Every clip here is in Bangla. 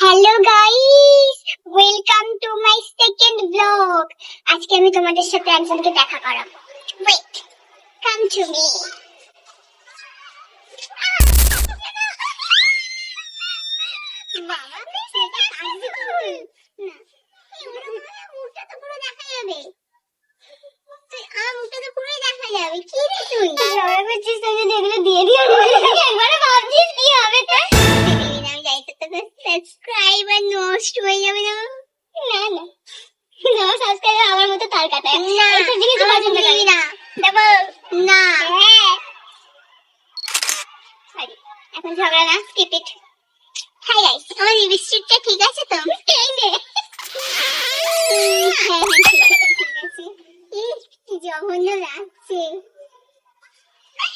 Hello guys welcome to my second blog আজকে আমি তোমাদের সাথে একজনকে দেখা করাবো। ওয়েট কাম টু মি বাবা সেটা কাঁদবে তো না মুখটা তো পুরো দেখা যাবে। তুই আমার মুখটা তো পুরোই দেখা যাবে। কি রে তুই? সবাই বলছিস, তোকে যেগুলো দিয়ে দিও সাবস্ক্রাইব আর নষ্ট হয়ে যাবে না। না না। আমার সাবস্ক্রাইবার আমার মতো তার কাটায় না এইসব জিনিস পছন্দ করি। না। দেবো না। হ্যাঁ। সরি এখন ঝগড়া না স্কিপ ইট হাই গাইস আমার লিপস্টিকটা ঠিক আছে তো? এই নে। হ্যাঁ হ্যাঁ ঠিক আছে ঠিক আছে। জঘন্য লাগছে।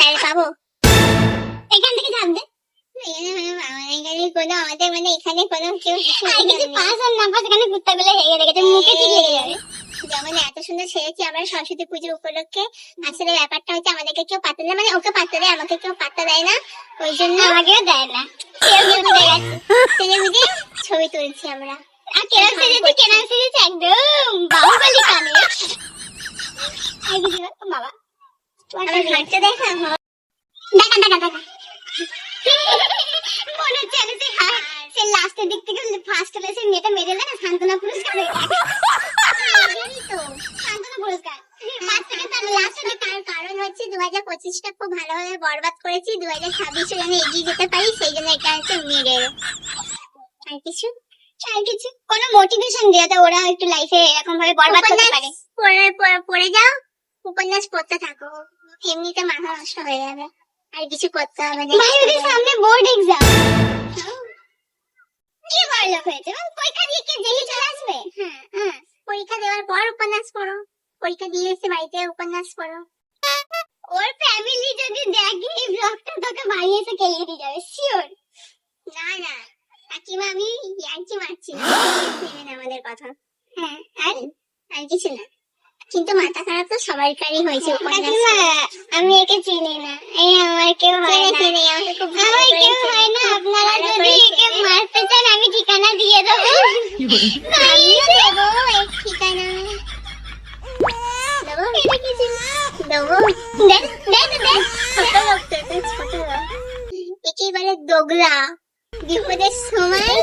তাহলে পাবো এখান থেকে থাকবে কোনো আমাদের মানে এখানে কোনো কেউ আর কিছু পাস আর না পাস এখানে কুত্তাগুলো হেগে রেখেছে মুখে ঠিক লেগে যাবে। যেমন এত সুন্দর সেরেছি আমরা সরস্বতী পুজোর উপলক্ষে। আসলে ব্যাপারটা হচ্ছে আমাদেরকে কেউ পাত্তা দেয় মানে ওকে পাত্তা দেয় আমাকে কেউ পাত্তা দেয় না। ওই জন্য আমাকেও দেয় না। ছবি তুলছি আমরা। আর কেরম সেজেছে একদম বাহুবলি কানে বাবা। মনে হচ্ছে আমি সেই হা- সেই লাস্টের দিক থেকে ফার্স্ট হলে সেই মেয়েটা মেরে না সান্ত্বনা পুরস্কার হয়ে সান্ত্বনা পুরস্কার। কারণ হচ্ছে দু হাজার পঁচিশটা খুব ভালোভাবে বরবাদ করেছি দু হাজার ছাব্বিশে যেন এগিয়ে যেতে পারি সেই জন্য এটা হচ্ছে মেরে। আর কিছু? আর কিছু? কোনো মোটিভেশন দেওয়াতে ওরা একটু লাইফে এরকম ভাবে বরবাদ করতে পারে। পড়ে যাও উপন্যাস পড়তে থাকো। এমনিতে মাথা নষ্ট হয়ে যাবে। আর কিছু করতে হবে না। ভাই ওদের সামনে বোর্ড এক্সাম কি বড়লোক হয়েছে? মানে পরীক্ষা দিয়ে কি জেলে চলে আসবে? হ্যাঁ। হ্যাঁ পরীক্ষা দেওয়ার পর উপন্যাস পড়ো। পরীক্ষা দিয়ে এসে বাড়িতে উপন্যাস পড়ো। ওর ফ্যামিলি যদি দেখে এই ব্লগটা তোকে বাড়ি এসে খেলিয়ে দিয়ে যাবে শিওর না না। কাকিমা আমি ইয়ার্কি মারছি। না আমাদের কথা। হ্যাঁ আর? আর কিছু না। কিন্তু মাথা খারাপ তো সবারই হয়েছে কাকিমা আমি একে চিনি না। এই আমার কেউ হয় না। আমার কেউ হয় না। আপনারা যদি একে মারতে চান আমি ঠিকানা দিয়ে দেবো। আমিও দেবো এক ঠিকানা। একেবারে দোগলা বিপদের সময়?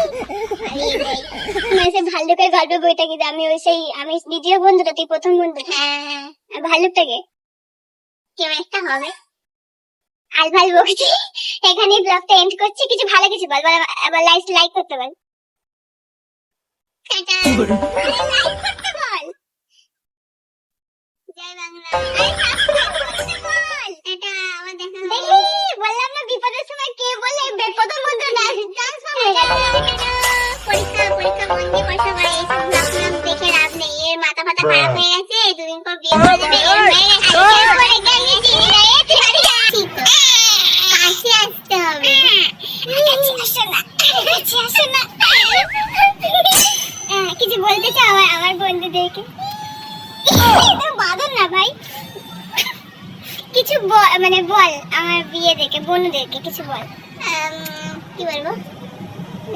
মানে ভাল্লুকের গল্প বইটা কিন্তু আমি ওই সেই আমি দ্বিতীয় বন্ধুটা তুই প্রথম বন্ধু। হ্যাঁ। ভাল্লুকটাকে? কেউ একটা হবে। আল ভালো বলছি এখানে ব্লগটা এন্ড করছি কিছু ভালো কিছু বল বল আবার লাইক লাইক করতে বল। টাটা। কাছে বলতে চাও আমার বন্ধুদেরকে বাদন না ভাই কিছু মানে বল আমার বিয়ে দেখে বন্ধুদেরকে কিছু বল কি বলব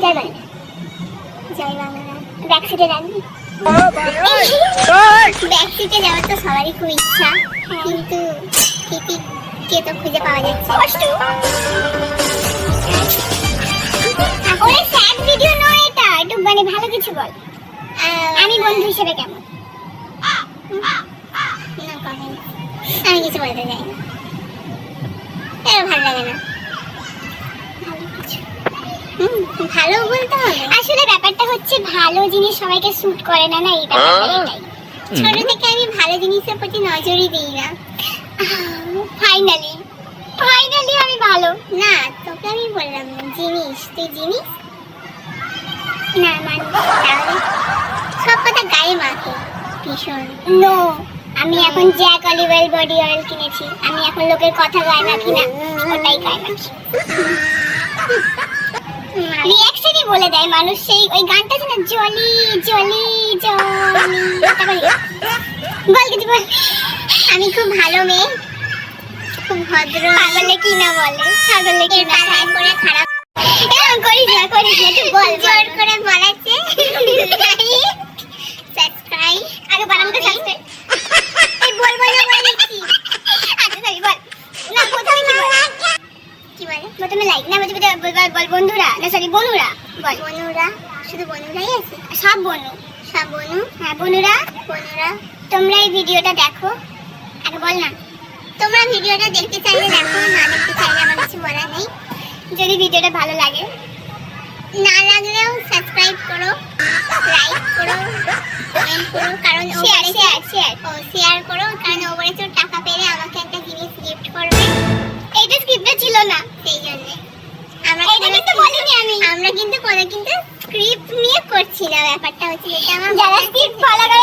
জয় বাংলা জয় বাংলা ব্যাক সিটে যাবি যাওয়ার তো সবারই খুব ইচ্ছা কিন্তু টিটি তো খুঁজে পাওয়া যাচ্ছে? ওরে স্যাড ভিডিও নয় এটা একটু মানে ভালো কিছু বল। আমি বন্ধু হিসেবে কেমন? আমি কিছু বলতে চাই না। ভালো লাগে না। ভালো বলতে হবে। আসলে ব্যাপারটা হচ্ছে ভালো জিনিস সবাইকে স্যুট করে না না এই ব্যাপারটা ছোট থেকে আমি ভালো জিনিসের প্রতি নজরই দিই না। ফাইনালি ফাইনালি আমি ভালো। না তোকে আমি বললাম জিনিস তুই জিনিস? না মানব তাহলে সব কথা গায়ে মাখে। ভীষণ। নো আমি এখন Jack olive oil body oil কিনেছি। আমি এখন লোকের কথা গায়ে মাখি না ওটাই গায়ে মাখি। রিয়াকশনই বলে দেয় মানুষ সেই ওই গানটা শুনে জলি জলি জলি। বল কিছু বল। আমি খুব ভালো মেয়ে খুব ভদ্র। পাগলে কি না বলে ছাগলে কি না করে খারাপ এরকম করিস না করিস না তুই বল জোর করে বলাচ্ছে সাবস্ক্রাইব আগে বানামটা সাবস্ক্রাইব এই বল বল না বলে দিচ্ছি আচ্ছা সরি বল না প্রথমে কি বল কি বলে প্রথমে লাইক না বলতে বল বল বল বন্ধুরা না সরি বনুরা বল। বনুরা শুধু বনুরাই আছে? সব বনু। সব বনু? হ্যাঁ বনুরা। বনুরা। তোমরা এই ভিডিওটা দেখো আগে বল না। তোমরা ভিডিওটা দেখতে চাইলে দেখো না দেখতে চাইলে আমার কিছু বলার নেই। যদি ভিডিওটা ভালো লাগে। না লাগলেও সাবস্ক্রাইব করো লাইক করো কমেন্ট করো কারণ শেয়ার শেয়ার শেয়ার ও শেয়ার করো। আমরা কিন্তু স্ক্রিপ্ট নিয়ে করছি না ব্যাপারটা হচ্ছে যেটা আমার যারা স্ক্রিপ্ট ফলো করে